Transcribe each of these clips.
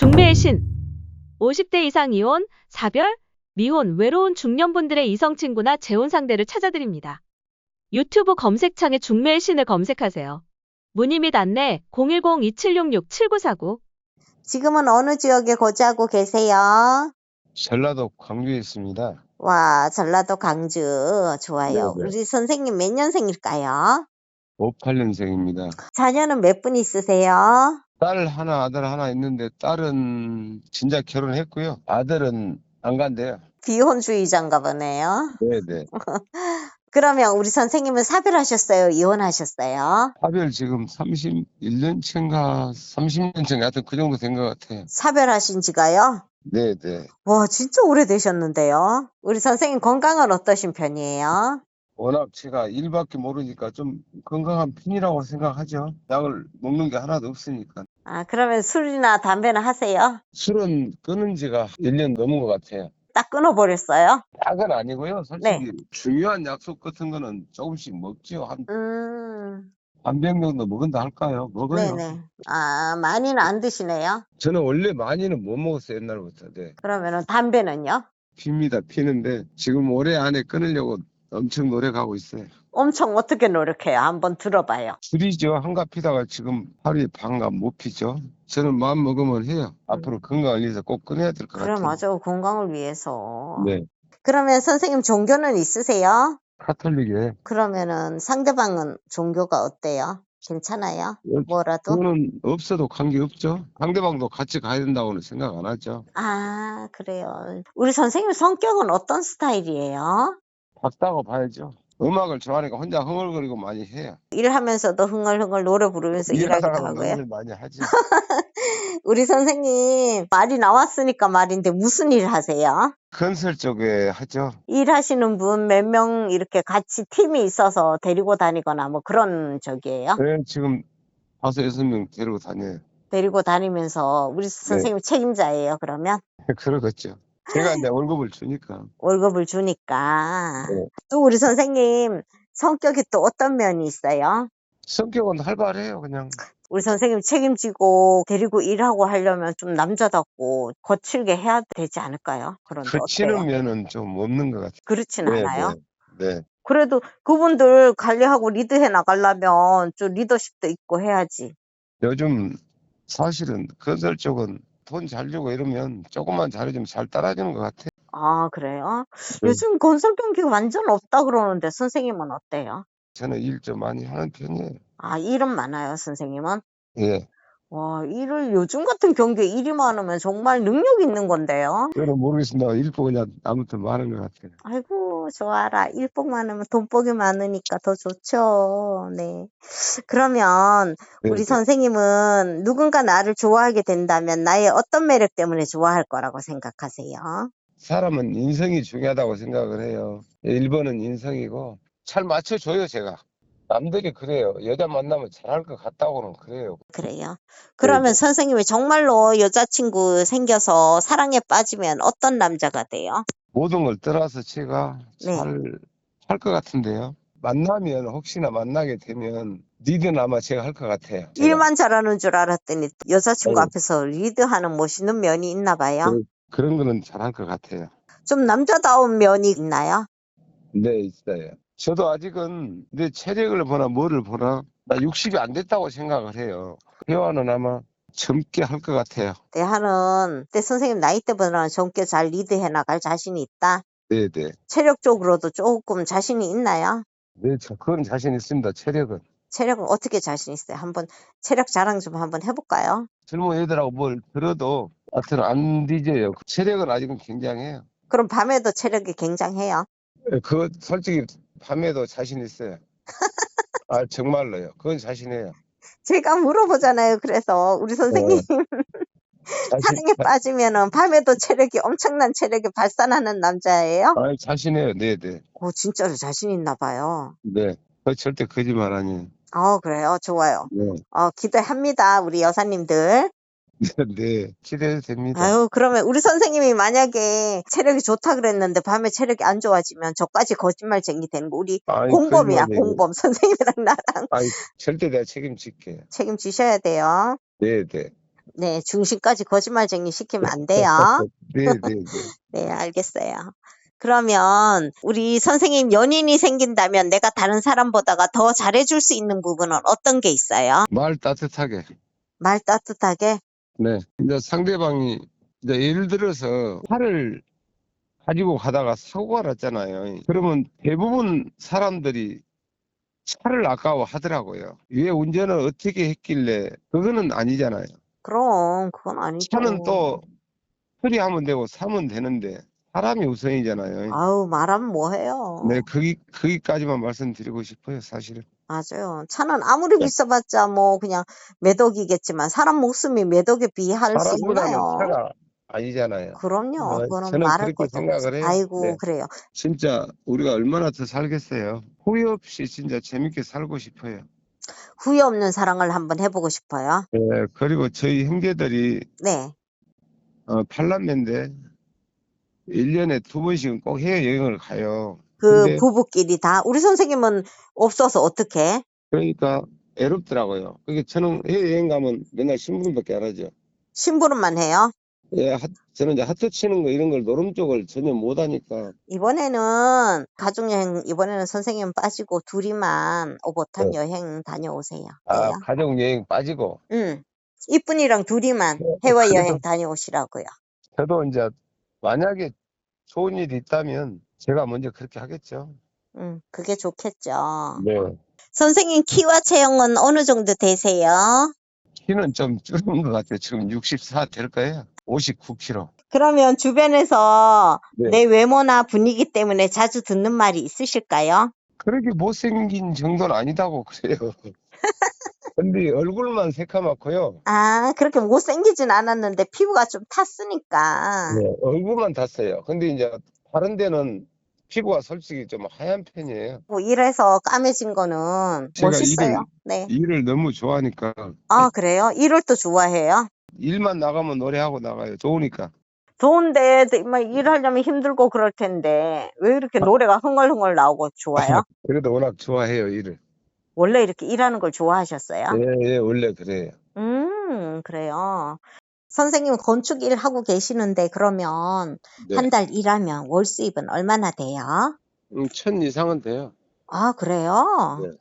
중매의 신. 50대 이상 이혼, 사별, 미혼, 외로운 중년분들의 이성 친구나 재혼 상대를 찾아드립니다. 유튜브 검색창에 중매의 신을 검색하세요. 문의 및 안내 010-2766-7949 지금은 어느 지역에 거주하고 계세요? 전라도 광주에 있습니다. 와, 전라도 광주. 좋아요. 네 네. 우리 선생님 몇 년생일까요? 58년생입니다. 자녀는 몇 분 있으세요? 딸 하나, 아들 하나 있는데 딸은 진짜 결혼했고요. 아들은 안 간대요. 비혼주의자인가 보네요. 네네. 그러면 우리 선생님은 사별하셨어요? 이혼하셨어요? 하별 지금 31년 차인가 30년 차인가 하여튼 그 정도 된 것 같아요. 사별하신 지가요? 네네. 와, 진짜 오래되셨는데요. 우리 선생님 건강은 어떠신 편이에요? 워낙 제가 일밖에 모르니까 좀 건강한 편이라고 생각하죠. 약을 먹는 게 하나도 없으니까. 아, 그러면 술이나 담배나 하세요? 술은 끊은 지가 1년 넘은 것 같아요. 딱 끊어버렸어요? 약은 아니고요. 솔직히 네. 중요한 약속 같은 거는 조금씩 먹지요. 한 음, 한 병 정도 먹은다 할까요? 먹어요. 네네. 아, 많이는 안 드시네요? 저는 원래 많이는 못 먹었어요, 옛날부터. 네. 그러면은 담배는요? 핍니다, 피는데 지금 올해 안에 끊으려고 엄청 노력하고 있어요. 엄청 어떻게 노력해요? 한번 들어봐요. 줄이죠. 한갑 피다가 지금 하루에 반갑 못 피죠. 저는 마음 먹으면 해요. 앞으로 건강을 위해서 꼭 끊어야 될 것 같아요. 맞아. 건강을 위해서. 네. 그러면 선생님 종교는 있으세요? 카톨릭에 그러면은 상대방은 종교가 어때요? 괜찮아요? 뭐라도? 그거는 없어도 관계 없죠. 상대방도 같이 가야 된다고는 생각 안 하죠. 아, 그래요. 우리 선생님 성격은 어떤 스타일이에요? 봤다고 봐야죠. 음악을 좋아하니까 혼자 흥얼거리고 많이 해요. 일하면서도 흥얼흥얼 노래 부르면서 일하기도 하고요. 노래를 많이 하지. 우리 선생님 말이 나왔으니까 말인데 무슨 일 하세요? 건설 쪽에 하죠. 일하시는 분 몇 명 이렇게 같이 팀이 있어서 데리고 다니거나 뭐 그런 적이에요? 네, 지금 다섯 여섯 명 데리고 다녀요. 데리고 다니면서 우리 선생님 책임자예요, 그러면? 그러겠죠. 제가 이제 월급을 주니까. 월급을 주니까. 네. 또 우리 선생님 성격이 또 어떤 면이 있어요? 성격은 활발해요, 그냥. 우리 선생님 책임지고 데리고 일하고 하려면 좀 남자답고 거칠게 해야 되지 않을까요? 그런데 어때요? 면은 좀 없는 것 같아요. 그렇진 네, 않아요? 네. 네. 그래도 그분들 관리하고 리드해 나가려면 좀 리더십도 있고 해야지. 요즘 사실은 건설 쪽은 돈 잘 주고 이러면 조금만 잘해주면 잘 따라주는 것 같아요. 아, 그래요? 네. 요즘 건설 경기가 완전 없다 그러는데 선생님은 어때요? 저는 일 좀 많이 하는 편이에요. 아, 일은 많아요, 선생님은? 예. 와, 일을 요즘 같은 경기에 일이 많으면 정말 능력 있는 건데요. 저는 모르겠습니다. 일도 그냥 아무튼 많은 것 같아요. 아이고, 좋아라. 일복 많으면 돈복이 많으니까 더 좋죠. 네. 그러면 네, 우리 네. 선생님은 누군가 나를 좋아하게 된다면 나의 어떤 매력 때문에 좋아할 거라고 생각하세요? 사람은 인성이 중요하다고 생각을 해요. 1번은 인성이고 잘 맞춰줘요, 제가. 남들이 그래요. 여자 만나면 잘할 것 같다고는 그래요. 그래요. 그러면 네. 선생님이 정말로 여자친구 생겨서 사랑에 빠지면 어떤 남자가 돼요? 모든 걸 떠나서 제가 네. 잘 할 것 같은데요. 만나면 혹시나 만나게 되면 리드는 아마 제가 할 것 같아요. 제가. 일만 잘하는 줄 알았더니 여자친구 네. 앞에서 리드하는 멋있는 면이 있나 봐요. 네. 그런 거는 잘할 것 같아요. 좀 남자다운 면이 있나요? 네, 있어요. 저도 아직은 내 체력을 보나 뭐를 보나 나 60이 안 됐다고 생각을 해요. 회화는 아마 젊게 할 것 같아요. 대하는 때 선생님 나이대보다는 젊게 잘 리드해 나갈 자신이 있다. 네, 네. 체력적으로도 조금 자신이 있나요? 네, 저 그건 자신 있습니다. 체력은. 체력은 어떻게 자신 있어요? 한번 체력 자랑 좀 한번 해볼까요? 젊은 애들하고 뭘 들어도 하여튼 안 뒤져요. 체력은 아직은 굉장해요. 그럼 밤에도 체력이 굉장해요. 예, 그거 솔직히 밤에도 자신 있어요. 아, 정말로요. 그건 자신해요. 제가 물어보잖아요. 그래서 우리 선생님 사랑에 빠지면은 밤에도 체력이 엄청난 체력이 발산하는 남자예요? 아, 자신해요. 네, 네. 오, 진짜로 자신 있나 봐요. 네. 그 절대 거짓말 아니에요. 어, 그래요. 좋아요. 네. 어, 기대합니다. 우리 여사님들. 네. 기대해도 됩니다. 아유, 그러면 우리 선생님이 만약에 체력이 좋다 그랬는데 밤에 체력이 안 좋아지면 저까지 거짓말쟁이 되는 거 우리 아니, 공범이야. 공범. 선생님이랑 나랑 아니, 절대 내가 책임질게요. 책임지셔야 돼요. 네, 네. 네, 중심까지 거짓말쟁이 시키면 안 돼요. 네, 네, 네. 네, 알겠어요. 그러면 우리 선생님 연인이 생긴다면 내가 다른 사람보다가 더 잘해줄 수 있는 부분은 어떤 게 있어요? 말 따뜻하게. 말 따뜻하게? 네. 이제 상대방이 이제 예를 들어서 차를 가지고 가다가 사고가 났잖아요. 그러면 대부분 사람들이 차를 아까워 하더라고요. 왜 운전을 어떻게 했길래 그거는 아니잖아요. 그럼 그건 아니죠. 차는 또 처리하면 되고 사면 되는데 사람이 우선이잖아요. 아우 말하면 뭐해요. 네, 거기 거기까지만 말씀드리고 싶어요, 사실은. 맞아요. 차는 아무리 네. 비싸봤자 뭐 그냥 매덕이겠지만 사람 목숨이 매덕에 비할 수 있나요? 차가 아니잖아요. 그럼요. 어, 그거는 저는 말할 그렇게 것도 생각을 없어. 해요. 아이고 네. 그래요. 진짜 우리가 얼마나 더 살겠어요. 후회 없이 진짜 재밌게 살고 싶어요. 후회 없는 사랑을 한번 해보고 싶어요. 네, 그리고 저희 형제들이 네. 어, 팔남매인데 1년에 두 번씩은 꼭 해외여행을 가요. 그 근데- 부부끼리 다 우리 선생님은 없어서 어떻게? 그러니까 애롭더라고요. 그게 저는 해외여행 가면 맨날 신부름밖에 안 하죠. 심부름만 해요. 예, 하- 저는 이제 하트 치는 거 이런 걸 노름 쪽을 전혀 못 하니까 이번에는 가족여행 이번에는 선생님 빠지고 둘이만 오버탄 네. 여행 다녀오세요. 아, 네. 가족 여행 빠지고 응. 이쁜이랑 둘이만 네, 해외 여행 그래도- 다녀오시라고요. 저도 이제 만약에 좋은 일이 있다면 제가 먼저 그렇게 하겠죠. 응, 그게 좋겠죠. 네. 선생님 키와 체형은 어느 정도 되세요? 키는 좀 줄은 것 같아요. 지금 64 될 거예요. 59kg. 그러면 주변에서 네. 내 외모나 분위기 때문에 자주 듣는 말이 있으실까요? 그렇게 못생긴 정도는 아니다고 그래요. 근데 얼굴만 새카맣고요. 아, 그렇게 못생기진 않았는데 피부가 좀 탔으니까. 네, 얼굴만 탔어요. 근데 이제 다른 데는 피부가 솔직히 좀 하얀 편이에요. 뭐 이래서 까매진 거는 제가 멋있어요. 일을- 네. 일을 너무 좋아하니까 아, 그래요? 일을 또 좋아해요? 일만 나가면 노래하고 나가요. 좋으니까. 좋은데 막 일하려면 힘들고 그럴 텐데 왜 이렇게 노래가 흥얼흥얼 나오고 좋아요? 그래도 워낙 좋아해요, 일을. 원래 이렇게 일하는 걸 좋아하셨어요? 예, 예, 원래 그래요. 음, 그래요. 선생님 건축 일 하고 계시는데 그러면 네. 한달 일하면 월 수입은 얼마나 돼요? 음, 천 이상은 돼요. 아, 그래요? 네.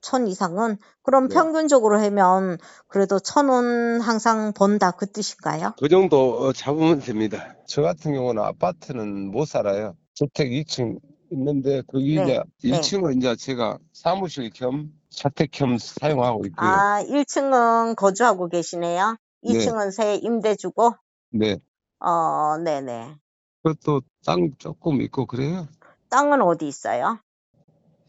천 이상은? 그럼 네. 평균적으로 하면 그래도 천 원 항상 번다 그 뜻인가요? 그 정도 어, 잡으면 됩니다. 저 같은 경우는 아파트는 못 살아요. 주택 2층 있는데 거기 네, 이제 네. 1층을 이제 제가 사무실 겸 자택 겸 사용하고 있고요. 아, 1층은 거주하고 계시네요. 네. 2층은 새 임대 주고, 네. 어, 네네. 그것도 땅 조금 있고 그래요. 땅은 어디 있어요?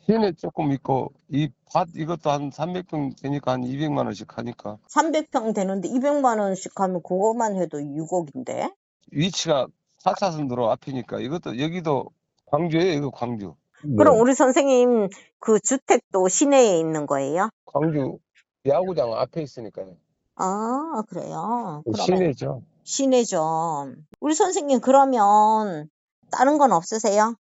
시내 조금 있고 이 밭 이것도 한 300평 되니까 한 200만 원씩 하니까 300평 되는데 200만 원씩 하면 그것만 해도 6억인데? 위치가 4차선 도로 앞이니까 이것도 여기도 광주예요. 이거 광주. 그럼 네. 우리 선생님 그 주택도 시내에 있는 거예요? 광주 야구장 앞에 있으니까요. 아, 그래요. 그러면 시내죠. 시내죠. 우리 선생님 그러면 다른 건 없으세요?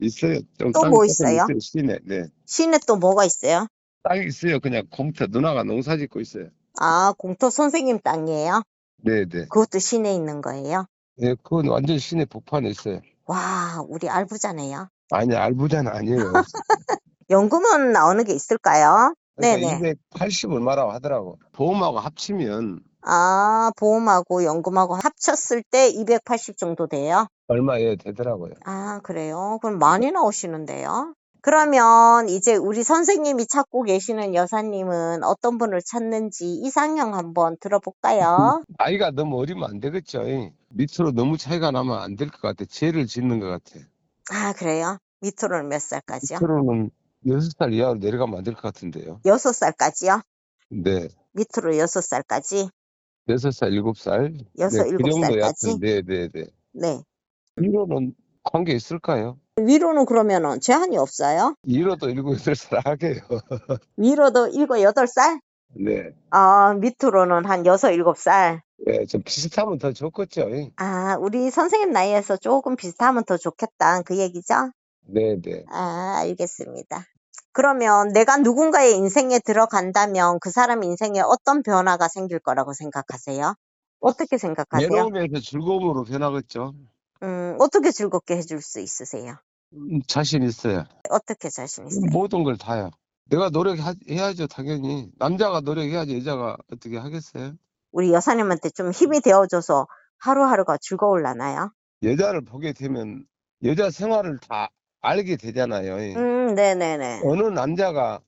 있어요. 좀또 땅이 뭐 조금 있어요? 시내. 네. 시내 또 뭐가 있어요? 땅이 있어요. 그냥 공터 누나가 농사 짓고 있어요. 아, 공터 선생님 땅이에요? 네, 네. 그것도 시내에 있는 거예요? 네, 그건 완전 시내 복판에 있어요. 와, 우리 알부자네요. 아니, 알부자는 아니에요. 연금은 나오는 게 있을까요? 그러니까 네네. 280 얼마라고 하더라고. 보험하고 합치면 아, 보험하고 연금하고 합쳤을 때 280 정도 돼요? 얼마에 되더라고요. 아, 그래요? 그럼 많이 나오시는데요? 그러면 이제 우리 선생님이 찾고 계시는 여사님은 어떤 분을 찾는지 이상형 한번 들어볼까요? 아이가 너무 어리면 안 되겠죠. 밑으로 너무 차이가 나면 안 될 것 같아. 죄를 짓는 것 같아. 아, 그래요? 밑으로는 몇 살까지요? 밑으로는 6살 이하로 내려가면 안 될 것 같은데요. 여섯 살까지요? 네. 밑으로 여섯 살까지? 6살, 7살. 여섯, 네, 그 일곱 살까지? 네, 네, 네. 네. 위로는 관계 있을까요? 위로는 그러면은 제한이 없어요? 위로도 7, 8살 하게요. 위로도 일곱, 여덟 살? 네. 아, 밑으로는 한 여섯, 일곱 살. 네, 좀 비슷하면 더 좋겠죠. 아, 우리 선생님 나이에서 조금 비슷하면 더 좋겠다. 그 얘기죠? 네, 네. 아, 알겠습니다. 그러면 내가 누군가의 인생에 들어간다면 그 사람 인생에 어떤 변화가 생길 거라고 생각하세요? 어떻게 생각하세요? 외로움에서 즐거움으로 변하겠죠. 음, 어떻게 즐겁게 해줄 수 있으세요? 음, 자신 있어요. 어떻게 자신 있어요? 모든 걸 다요. 내가 노력해야죠, 당연히. 남자가 노력해야지 여자가 어떻게 하겠어요? 우리 여사님한테 좀 힘이 되어줘서 하루하루가 즐거울라나요? 여자를 보게 되면 여자 생활을 다 알게 되잖아요. 음, 네네네. 어느 남자가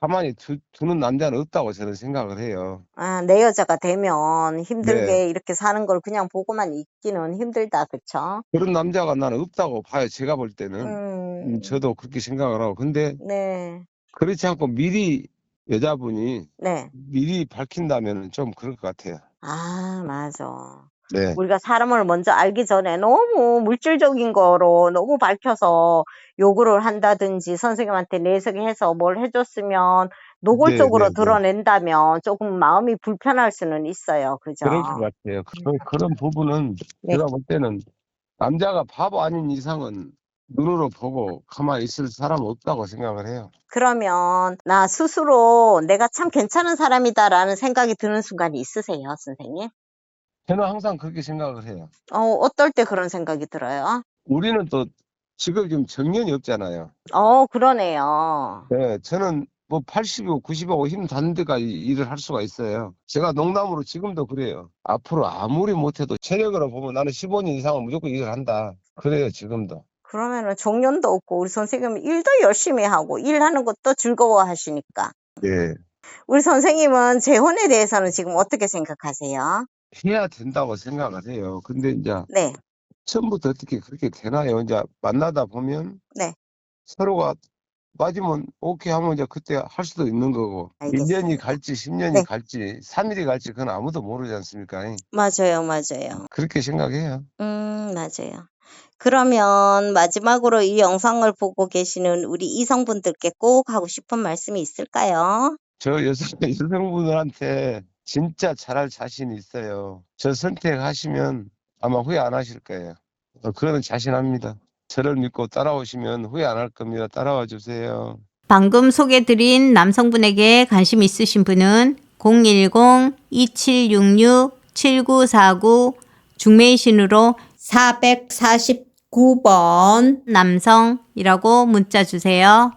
가만히 두, 두는 남자는 없다고 저는 생각을 해요. 아, 내 여자가 되면 힘들게 네. 이렇게 사는 걸 그냥 보고만 있기는 힘들다, 그쵸? 그런 남자가 나는 없다고 봐요. 제가 볼 때는. 음, 음, 저도 그렇게 생각을 하고. 근데 네, 그렇지 않고 미리 여자분이 네. 미리 밝힌다면 좀 그럴 것 같아요. 아, 맞아. 네. 우리가 사람을 먼저 알기 전에 너무 물질적인 거로 너무 밝혀서 요구를 한다든지 선생님한테 내색을 해서 뭘 해줬으면 노골적으로 네, 네, 네. 드러낸다면 조금 마음이 불편할 수는 있어요. 그죠? 그럴 것 같아요. 그, 그런 부분은 네. 제가 볼 때는 남자가 바보 아닌 이상은 눈으로 보고 가만히 있을 사람 없다고 생각을 해요. 그러면 나 스스로 내가 참 괜찮은 사람이다라는 생각이 드는 순간이 있으세요, 선생님? 저는 항상 그렇게 생각을 해요. 어, 어떨 때 그런 생각이 들어요? 우리는 또 직업이 좀 정년이 없잖아요. 어, 그러네요. 네, 저는 뭐 80이고 90하고 힘 닿는 데까지 일을 할 수가 있어요. 제가 농담으로 지금도 그래요. 앞으로 아무리 못해도 체력으로 보면 나는 15년 이상은 무조건 일을 한다. 그래요, 지금도. 그러면은 종년도 없고 우리 선생님은 일도 열심히 하고 일하는 것도 즐거워 하시니까. 예. 우리 선생님은 재혼에 대해서는 지금 어떻게 생각하세요? 해야 된다고 생각을 해요. 근데 이제 네, 처음부터 어떻게 그렇게 되나요? 이제 만나다 보면 네. 서로가 맞으면 오케이 하면 이제 그때 할 수도 있는 거고 알겠습니다. 1년이 갈지 10년이 네. 갈지 3일이 갈지 그건 아무도 모르지 않습니까? 맞아요, 맞아요. 그렇게 생각해요. 음, 맞아요. 그러면 마지막으로 이 영상을 보고 계시는 우리 이성분들께 꼭 하고 싶은 말씀이 있을까요? 저 여성, 여성분들한테 진짜 잘할 자신이 있어요. 저 선택하시면 아마 후회 안 하실 거예요. 어, 그거는 자신합니다. 저를 믿고 따라오시면 후회 안 할 겁니다. 따라와 주세요. 방금 소개드린 남성분에게 관심 있으신 분은 010-2766-7949 중매이신으로 449번 남성이라고 문자 주세요.